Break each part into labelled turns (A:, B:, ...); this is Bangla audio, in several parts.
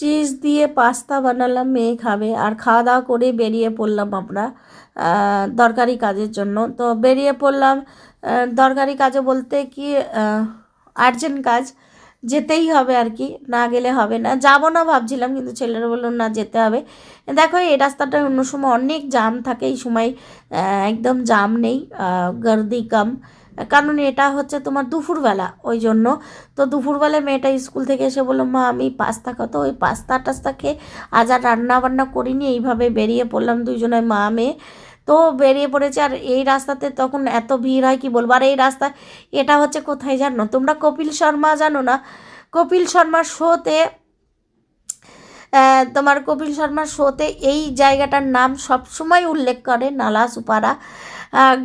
A: চিজ দিয়ে পাস্তা বানালাম, মেয়ে খাবে। আর খাওয়া দাওয়া করে বেরিয়ে পড়লাম আমরা দরকারি কাজের জন্য। তো বেরিয়ে পড়লাম দরকারি কাজে বলতে কি আর্জেন্ট কাজ। যেতেই হবে আর কি, না গেলে হবে না। যাব না ভাবছিলাম, কিন্তু ছেলেরা বলল, না, যেতে হবে। দেখো, এই রাস্তাটা অন্য সময় অনেক জাম থাকে, এই সময় একদম জাম নেই গর্দি কম। কারণ এটা হচ্ছে তোমার দুপুরবেলা ওই জন্য তো দুপুরবেলায় মেয়েটা স্কুল থেকে এসে বলল, মা, আমি পাস্তা কত ওই পাস্তা টাস্তা খেয়ে আজ আর রান্না বান্না করিনি, এইভাবে বেরিয়ে পড়লাম দুজনে মা, মেয়ে। তো বেরিয়ে পড়েছে, আর এই রাস্তাতে তখন এত ভিড় হয়, কি বলব? আর এই রাস্তা, এটা হচ্ছে কোথায় জানো? তোমরা কপিল শর্মা জানো না? কপিল শর্মার শোতে তোমার কপিল শর্মার শোতে এই জায়গাটার নাম সবসময় উল্লেখ করে, নালা, সুপারা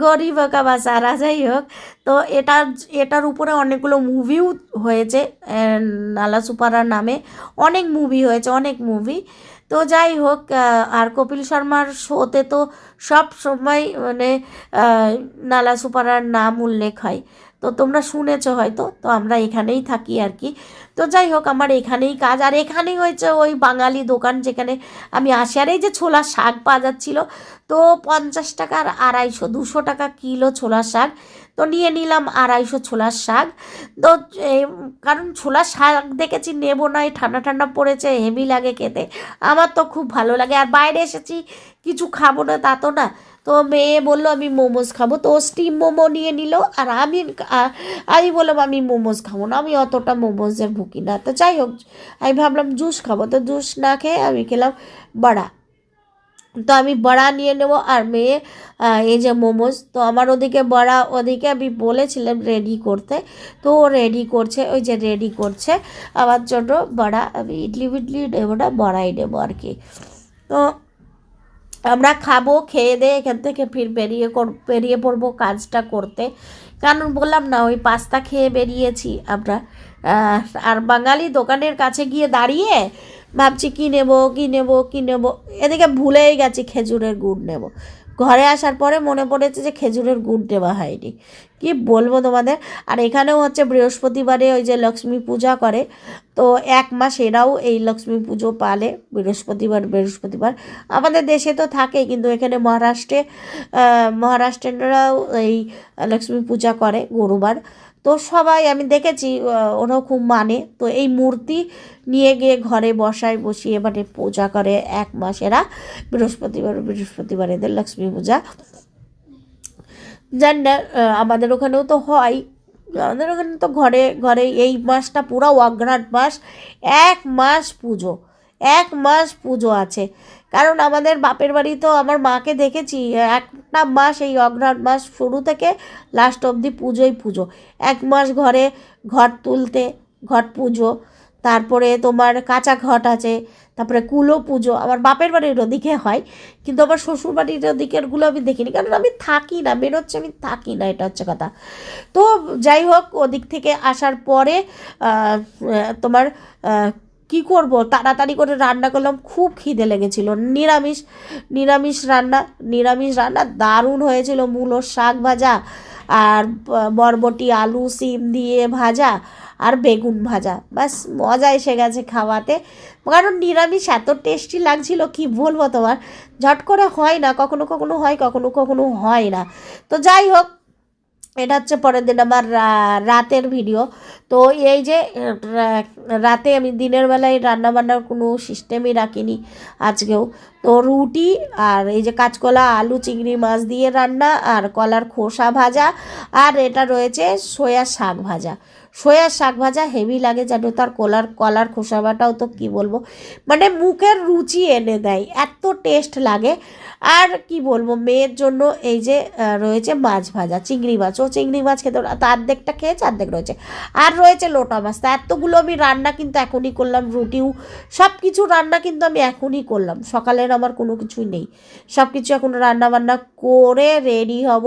A: গরিব হোক বা সারা যাই হোক। তো এটার এটার উপরে অনেকগুলো মুভিও হয়েছে নালা, সুপারা নামে অনেক মুভি হয়েছে, অনেক মুভি তো যাই হোক আর কপিল শর্মার শোতে তো সব সময় মানে নালা, সুপারার নাম উল্লেখ হয়। তো তোমরা শুনেছো হয়তো, তো আমরা এখানেই থাকি আর কি। তো যাই হোক, আমার এখানেই কাজ। আর এখানেই হয়েছে ওই বাঙালি দোকান যেখানে আমি আসি। আর এই যে ছোলার শাক পাওয়া যাচ্ছিল, তো পঞ্চাশ টাকার আড়াইশো, দুশো টাকা কিলো ছোলার শাক। তো নিয়ে নিলাম আড়াইশো ছোলার শাক। তো কারণ ছোলার শাক দেখেছি, নেব না ঠান্ডা ঠান্ডা পড়েছে, হেভি লাগে খেতে। আমার তো খুব ভালো লাগে। আর বাইরে এসেছি, কিছু খাব না তা তো না। তো মেয়ে বলল, আমি মোমোজ খাব। তো স্টিম মোমো নিয়ে নিল আর আমি আমি বললাম, আমি মোমোজ খাব না, আমি অতটা মোমোজের ভুকি না। তো যাই হোক, আমি ভাবলাম জুস খাব। তো জুস না খেয়ে আমি খেলাম বড়া। তো আমি বড়া নিয়ে নেব আর মেয়ে এই যে মোমোজ, তো আমার ওদিকে বড়া, ওদিকে আমি বলেছিলাম রেডি করতে। তো ও রেডি করছে, ওই যে রেডি করছে। আমার জন্য বড়া, আমি ইডলি বিডলি নেব না, বড়াই নেব আর কি। তো আমরা খাব, খেয়ে দিয়ে এখান থেকে ফির বেরিয়ে কর- বেরিয়ে পড়ব কাজটা করতে। কারণ বললাম না, ওই পাস্তা খেয়ে বেরিয়েছি আমরা। আর বাঙালি দোকানের কাছে গিয়ে দাঁড়িয়ে ভাবছি, কী নেব কী নেব কী নেব? এদিকে ভুলেই গেছি, খেজুরের গুড় নেব। ঘরে আসার পরে মনে পড়েছে যে খেজুরের গুড় দেওয়া হয়নি। কি বলব তোমাদের? আর এখানেও হচ্ছে বৃহস্পতিবারে ওই যে লক্ষ্মী পূজা করে। তো এক মাস এরাও এই লক্ষ্মী পুজো পালে, বৃহস্পতিবার বৃহস্পতিবার। আমাদের দেশে তো থাকে, কিন্তু এখানে মহারাষ্ট্রে মহারাষ্ট্রেরাও এই লক্ষ্মী পূজা করে গুরুবার। তো সবাই, আমি দেখেছি ওরাও খুব মানে। তো এই মূর্তি নিয়ে গিয়ে ঘরে বসায়, বসিয়ে মানে পূজা করে এক মাস এরা বৃহস্পতিবার বৃহস্পতিবার এদের লক্ষ্মী পূজা। না আমাদের ওখানেও তো হয়। আমাদের ওখানে তো ঘরে ঘরে এই মাসটা পুরো অগ্রাণ মাস। এক মাস পুজো, এক মাস পুজো আছে। কারণ আমাদের বাপের বাড়ি তো আমার মাকে দেখেছি একটা মাস এই অগ্রাণ মাস শুরু থেকে লাস্ট অবধি পুজোই পুজো। এক মাস ঘরে ঘট তুলতে ঘট পুজো তারপরে তোমার কাঁচা ঘট আছে, তারপরে কুলো পুজো, আমার বাপের বাড়ির ওদিকে হয়, কিন্তু আমার শ্বশুর বাড়ির ওদিকেরগুলো আমি দেখিনি, কারণ আমি থাকি না হচ্ছে আমি থাকি না, এটা হচ্ছে কথা। তো যাই হোক, ওদিক থেকে আসার পরে তোমার কি করব? তাড়াতাড়ি করে রান্না করলাম, খুব খিদে লেগেছিল। নিরামিষ নিরামিষ রান্না নিরামিষ রান্না দারুণ হয়েছিল। মূলো শাক ভাজা আর বরবটি, আলু, সিম দিয়ে ভাজা আর বেগুন ভাজা। ব্যাস মজা এসে গেছে খাওয়াতে। কারণ নিরামিষ এত টেস্টি লাগছিল, কি বলব তোমার? ঝট করে হয় না, কখনো কখনো হয়, কখনো কখনো হয় না। তো যাই হোক এটা হচ্ছে পরের দিন আমার রাতের ভিডিও তো এই যে রাতে আমি দিনের বেলায় রান্না বান্নার কোনো সিস্টেমই রাখিনি আজকেও। তো রুটি আর এই যে কাঁচকলা, আলু, চিংড়ি, মাছ দিয়ে রান্না আর কলার খোসা ভাজা আর এটা রয়েছে সয়া শাক ভাজা। সয়া শাক ভাজা হেভি লাগে জানো, তার কলার কলার খোসাবাটাও তো কি বলব? মানে মুখের রুচি এনে দেয়, এত টেস্ট লাগে। আর কি বলব, মেয়ের জন্য এই যে রয়েছে মাছ ভাজা, চিংড়ি মাছ। ও চিংড়ি মাছ খেতে। তো অর্ধেকটা খেয়েছে অর্ধেক রয়েছে। আর রয়েছে লোটা মাছ। তা এতগুলো আমি রান্না কিন্তু এখনই করলাম রুটিও সব কিছু রান্না কিন্তু আমি এখনই করলাম। সকালের আমার কোনো কিছুই নেই। সব কিছু এখন রান্না বান্না করে রেডি হব।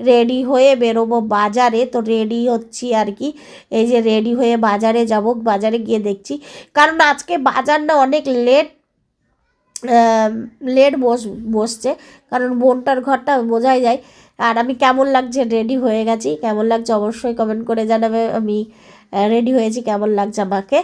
A: রেডি হয়ে বেরোবো বাজারে। তো রেডি হচ্ছি আর কি। এই যে রেডি হয়ে বাজারে যাব, বাজারে গিয়ে দেখছি। কারণ আজকে বাজার না অনেক লেট লেট বস, বসছে, কারণ বোনটার ঘরটা বোঝাই যায়। আর আমি কেমন লাগছে? রেডি হয়ে গেছি। কেমন লাগছে? অবশ্যই কমেন্ট করে জানাবে আমি। রেডি হয়েছি, কেমন লাগছে আমাকে?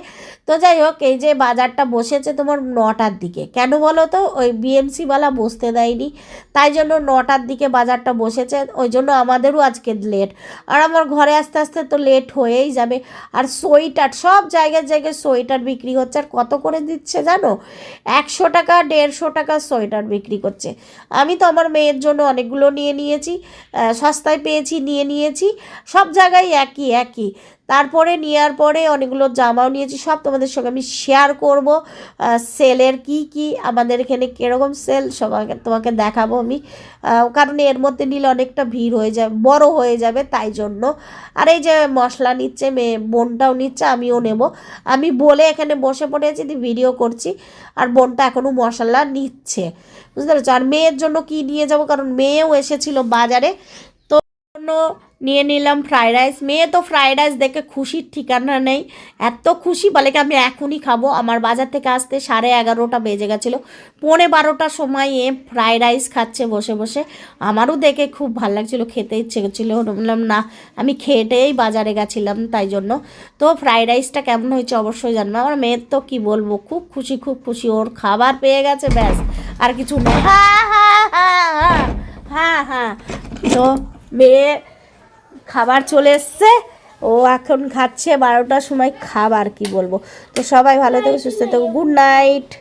A: তো যাই হোক, এই যে বাজারটা বসেছে তোমার নটার দিকে। কেন বলো তো? ওই বিএমসিওয়ালা বসতে দেয়নি। তাই জন্য নটার দিকে বাজারটা বসেছে। ওই জন্য আমাদেরও আজকে লেট আর আমার ঘরে আস্তে আস্তে তো লেট হয়েই যাবে। আর সোয়েটার, সব জায়গায় জায়গায় সোয়েটার বিক্রি হচ্ছে। আর কত করে দিচ্ছে জানো? একশো টাকা, দেড়শো টাকা সোয়েটার বিক্রি করছে। আমি তো আমার মেয়ের জন্য অনেকগুলো নিয়ে নিয়েছি সস্তায় পেয়েছি, নিয়ে নিয়েছি। সব জায়গায় একই একই। তারপরে নেওয়ার পরে অনেকগুলো জামাও নিয়েছি, সব তোমাদের সঙ্গে আমি শেয়ার করব সেলের কি কি, আমাদের এখানে কীরকম সেল সবাইকে তোমাকে দেখাবো আমি। কারণ এর মধ্যে নিলে অনেকটা ভিড় হয়ে যাবে বড় হয়ে যাবে তাই জন্য। আর এই যে মশলা নিচ্ছে মেয়ে বোনটাও নিচ্ছে, আমিও নেব। আমি বলে এখানে বসে পড়েছি ভিডিও করছি, আর বোনটা এখনও মশলা নিচ্ছে। বুঝতে পেরেছ? আর মেয়ের জন্য কি নিয়ে যাব? কারণ মেয়েও এসেছিল বাজারে নিয়ে নিলাম ফ্রায়েড রাইস মেয়ে তো ফ্রায়েড রাইস দেখে খুশির ঠিকানা নেই। এত খুশি বলে কি আমি এখনই খাব? আমার বাজার থেকে আসতে সাড়ে এগারোটা বেজে গেছিল। পৌনে বারোটার সময় এ ফ্রায়েড রাইস খাচ্ছে বসে বসে। আমারও দেখে খুব ভালো লাগছিল, খেতে ইচ্ছে করছিল। বললাম, না, আমি খেটেই বাজারে গেছিলাম তাই জন্য। তো ফ্রায়েড রাইসটা কেমন হয়েছে অবশ্যই জানব। আমার মেয়ের তো কি বলব, খুব খুশি খুব খুশি। ওর খাবার পেয়ে গেছে, ব্যাস। আর কিছু না। হ্যাঁ হ্যাঁ হ্যাঁ হ্যাঁ হ্যাঁ তো মেয়ে খাবার চলে এসছে। ও এখন খাচ্ছে, বারোটার সময় খাবার কি বলব? তো সবাই ভালো থেকো, সুস্থ থেকো, গুড নাইট।